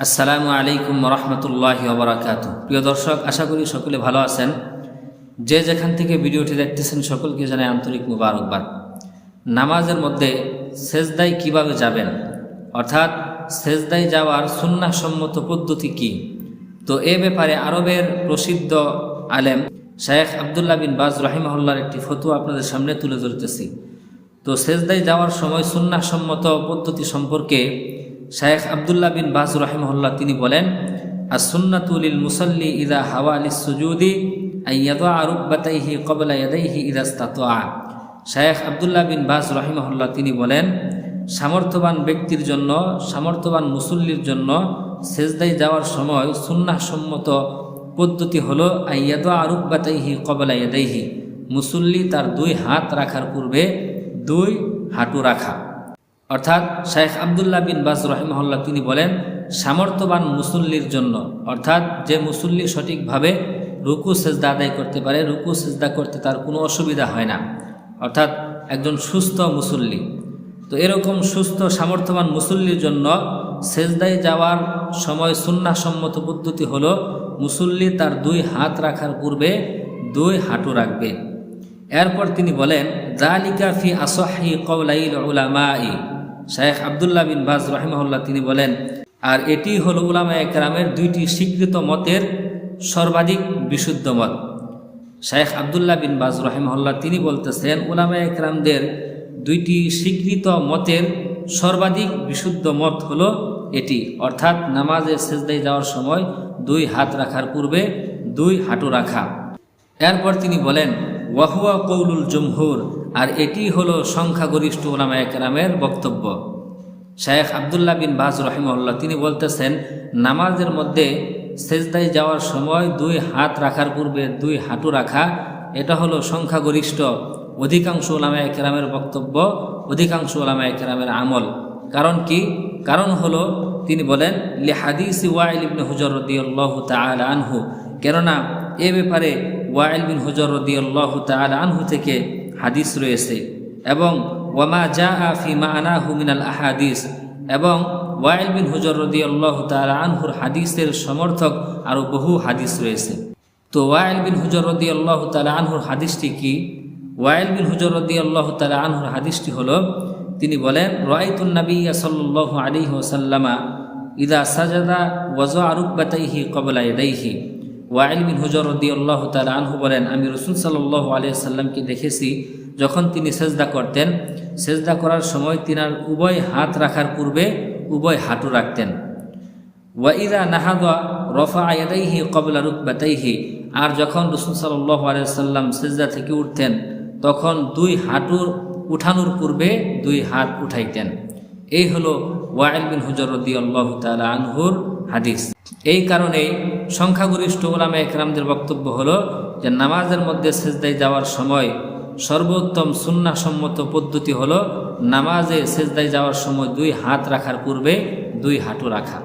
আসসালামু আলাইকুম রহমতুল্লাহ ওবরাকাত। প্রিয় দর্শক, আশা করি সকলে ভালো আছেন। যে যেখান থেকে ভিডিওটি দেখতেছেন সকলকে জানাই আন্তরিক মুবারকবাদ। নামাজের মধ্যে সেজদাই কীভাবে যাবেন? অর্থাৎ সেজদাই যাওয়ার সুন্নাসম্মত পদ্ধতি কি? তো এ ব্যাপারে আরবের প্রসিদ্ধ আলেম শেখ আবদুল্লাহ বিন বাজ রহিমহল্লার একটি ফটো আপনাদের সামনে তুলে ধরতেছি। তো সেজদাই যাওয়ার সময় সুন্নাসম্মত পদ্ধতি সম্পর্কে শায়েখ আবদুল্লাহ বিন বাজ রহিমহল্লা তিনি বলেন আর সুন্নাতুলিল মুসল্লি ইদা হাওয়া আলি সুজুদি আইয়াদা আরুব্বাতাইহি কবলা ইয়াদাইহি ইদাস্তাতোয়া শায়েখ আবদুল্লাহ বিন বাজ রহিমহল্লা তিনি বলেন, সামর্থ্যবান ব্যক্তির জন্য, সামর্থ্যবান মুসল্লির জন্য সেজদাই যাওয়ার সময় সুন্নাসম্মত পদ্ধতি হলো আইয়াদা আরুব্বাতাইহি কবলা ইয়াদাইহি। মুসল্লি তার দুই হাত রাখার পূর্বে দুই হাঁটু রাখা। অর্থাৎ শেখ আবদুল্লাহ বিন বাজ রহিমহল্লা তিনি বলেন, সামর্থ্যবান মুসল্লির জন্য, অর্থাৎ যে মুসল্লি সঠিকভাবে রুকু, সেজদা আদায় করতে পারে, রুকু, সেজদা করতে তার কোনো অসুবিধা হয় না। অর্থাৎ একজন সুস্থ মুসল্লি। তো এরকম সুস্থ, সামর্থ্যবান মুসল্লির জন্য সেজদায় যাওয়ার সময় সুন্নাসম্মত পদ্ধতি হলো, মুসল্লি তার দুই হাত রাখার পূর্বে দুই হাঁটু রাখবে। এরপর তিনি বলেন জালিকা ফি আসহি উলামাই। শেখ আবদুল্লাহ বিন বাজ রহিমহল্লা তিনি বলেন, আর এটি হল উলামা একরামের দুইটি স্বীকৃত মতের সর্বাধিক বিশুদ্ধ মত। শেখ আবদুল্লাহ বিন বাজ রহিমহল্লা তিনি বলতেছেন, উলামা একরামদের দুইটি স্বীকৃত মতের সর্বাধিক বিশুদ্ধ মত হল এটি। অর্থাৎ নামাজের সেজদায় যাওয়ার সময় দুই হাত রাখার পূর্বে দুই হাঁটু রাখা। এরপর তিনি বলেন ওয়াহুয়া কৌলুল জমহুর। আর এটি হলো সংখ্যাগরিষ্ঠ ওলামা একরামের বক্তব্য। শেখ আবদুল্লাহ বিন বাজ রহিমউল্লাহ তিনি বলতেছেন, নামাজের মধ্যে সেজদায় যাওয়ার সময় দুই হাত রাখার পূর্বে দুই হাঁটু রাখা, এটা হলো সংখ্যাগরিষ্ঠ, অধিকাংশ ওলামা একরামের বক্তব্য, অধিকাংশ ওলামা একরামের আমল। কারণ কি? কারণ হলো, তিনি বলেন, লি হাদিস ওয়াইল ইবনে হুজর রদিয়াল্লাহ তাআলা আনহু, কেননা এ ব্যাপারে ওয়াইল বিন হুজর রদিয়াল্লাহ তাআলা আনহু থেকে হাদিস রয়েছে এবং ওয়ামা জা আফি মা আনাহু মিনাল আহাদিস এবং ওয়াইল বিন হুজর রদিয়াল্লাহ তাআলা আনহুর হাদিসের সমর্থক আরও বহু হাদিস রয়েছে। তো ওয়াইল বিন হুজর রদিয়াল্লাহ তাআলা আনহুর হাদিসটি কি? ওয়াইল বিন হুজর রদিয়াল্লাহ তাআলা আনহুর হাদিসটি হলো, তিনি বলেন রাইতুন নবী সাল্লাল্লাহু আলাইহি ওয়াসাল্লামা ইদা সাজাদা ওয়াজা আরুব্বাতাইহি কবলা ইয়াদাইহি। ওয়াইল বিন হুজর রদিয়াল্লাহ তাআলা আনহু বলেন, আমি রসুল সাল্লাল্লাহু আলাইহি সাল্লামকে দেখেছি যখন তিনি সেজদা করতেন। সেজদা করার সময় তিনার উভয় হাত রাখার পূর্বে উভয় হাঁটু রাখতেন। ওয়াইদা নাহাদা রফা আয়াদাইহি কবলা রুকবাতাইহি। আর যখন রসুল সাল্লাহ আলিয়াল্লাম সেজদা থেকে উঠতেন, তখন দুই হাঁটু উঠানোর পূর্বে দুই হাত উঠাইতেন। এই হলো ওয়াইল বিন হুজর রদি আল্লাহ তালা আনহুর হাদিস। এই কারণে সংখ্যাগরিষ্ঠ ওলামা একরামদের বক্তব্য হলো যে, নামাজের মধ্যে সেজদায় যাওয়ার সময় সর্বোত্তম সুন্নাসম্মত পদ্ধতি হলো নামাজে সেজদায় যাওয়ার সময় দুই হাত রাখার পূর্বে দুই হাঁটু রাখা।